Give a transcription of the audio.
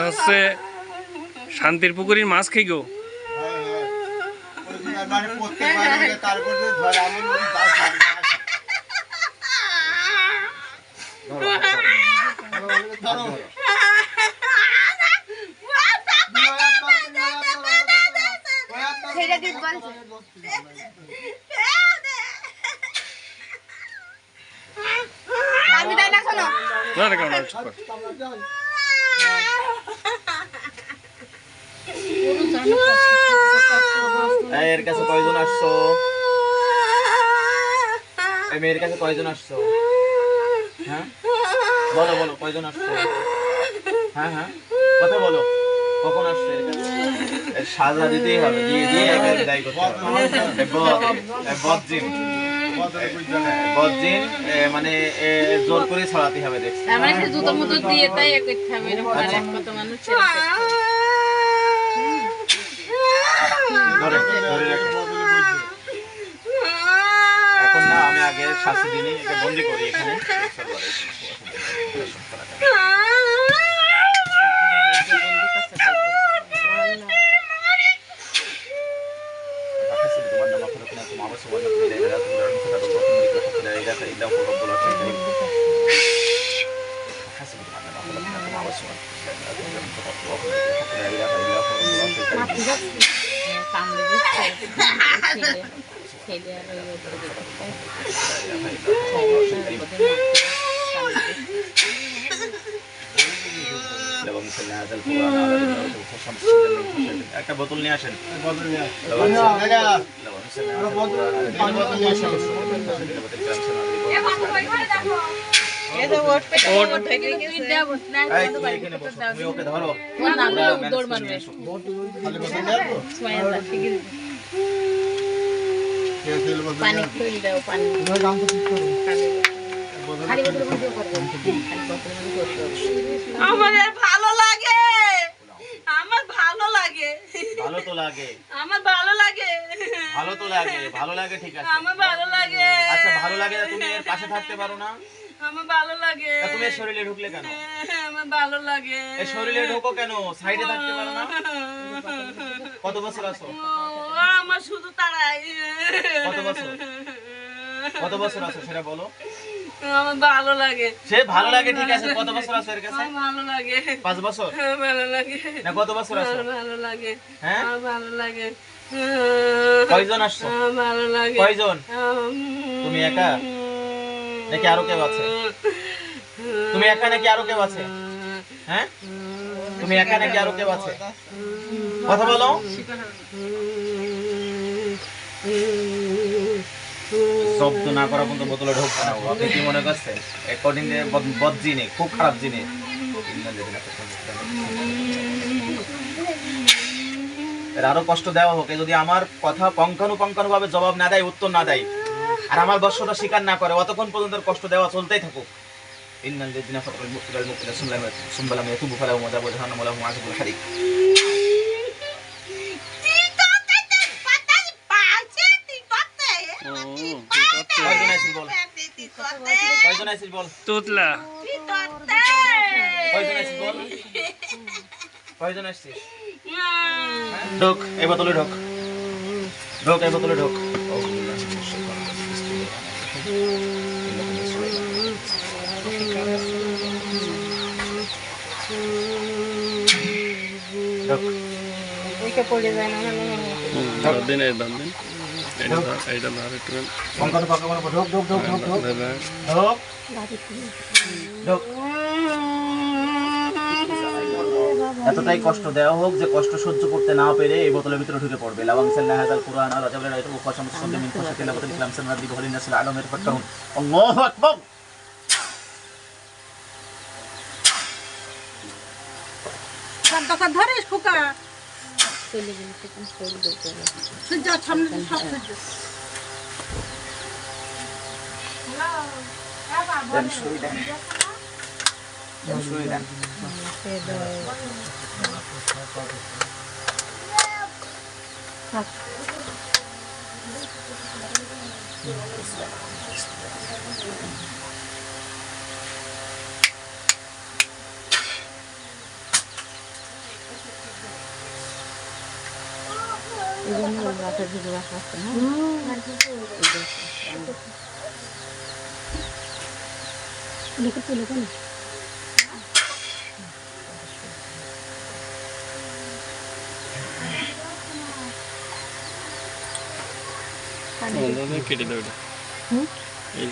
হচ্ছে শান্তির পুকুরের মাছ খেয়ে গো মানে প্রত্যেকবার হলে তারপর যে ধরে আমি বলি দাস দাস, দাস। ধরো, ধরো, ধরো, ধরো। ছেড়ে দিস বলছে আমি তাই না শোনো না না কেমন চুপ কর। এর কাছে কয়জন আসছো? এই মেয়ের কাছে কয়জন আসছো? হ্যাঁ? বলো বলো কয়জন আসছো? হ্যাঁ হ্যাঁ? কথা বলো। কখন আসছো এর কাছে? সাজা দিতেই হবে। দিয়ে দিয়ে একে বিদায় করতে হবে। এ বদ, এ বদজিন মানে জোর করে ছড়াতে হবে দেখছি। আমার একটা জুতো মুতো দিয়ে তাই এ করতে হবে এরকম এক কত মানুষ ছেড়ে দিতে হবে। ধরে ধরে এখন না আমি আগে শাস্তি দিনই একে বন্দি করি এখানে। একটা বোতল নিয়ে আসেন। ধরো পানি খুলে দাও। পানি। আমার ভালো লাগে। আমার ভালো লাগে। ভালো তো লাগে। আমার ভালো লাগে। ভালো তো লাগে ভালো লাগে ঠিক আছে। আমার ভালো লাগে। আচ্ছা ভালো লাগে তুমি এর পাশে থাকতে পারো না? আমার ভালো লাগে। তুমি শরীরে ঢুকলে কেন? আমার ভালো লাগে। এই শরীরে ঢোকো কেন? সাইডে থাকতে পারো না। কত বছর আছো? আমার শুধু তারাই। কত বছর? কত বছর আছো সেটা বলো। আমার ভালো লাগে। সে ভালো লাগে ঠিক আছে। কত বছর আছো এর কাছে? ভালো লাগে। পাঁচ বছর? ভালো লাগে। না কত বছর আছো? ভালো লাগে। হ্যাঁ? আমার ভালো লাগে। কয়জন আসছো? ভালো লাগে। কয়জন? তুমি একা? নাকি আরও কেউ আছে? তুমি একা নাকি আরও কেউ আছে? হ্যাঁ? তুমি একা নাকি আরও কেউ আছে? কথা বলো। শব্দ না করা পর্যন্ত বোতলে ঢুকছে না আপনি কি মনে করছেন? অ্যাকর্ডিং বদ জিনিস খুব খারাপ জিনিস। আরও কষ্ট দেওয়া হোক। যদি আমার কথা পঙ্খানুপঙ্খানু ভাবে জবাব না দেয়, উত্তর না দেয় আর আমার বর্ষটা স্বীকার না করে অতক্ষণ পর্যন্ত কষ্ট দেওয়া চলতেই থাকুক। তুতলা। ঢোক এই বোতলে ঢোক। ঢোক এই বোতলে ঢোক। পড়ে যায় না, দিন, এই দিন। এইটা ধর, এইটা ধর একটু। ঢোক ঢোক ঢোক ঢোক ঢোক। ঢোক। ঢোক। এতটাই কষ্ট দেওয়া হোক যে কষ্ট সহ্য করতে না পেরে এই বোতলের ভিতরে ঢুকে পড়বে। লাবাং সাল্লা হাজাল কুরআন আল আয়াত মুখা শামস সন্ধ্যে মিন ইসলাম আলমের আল্লাহু আকবার। ধরিস Söylediğini çekmiş böyle gözlerine. Sıcağı çamlı bir çok sıcak. Ben şöyle. Ben şöyle. Bak. Thank you. সে দাও। থাক। এই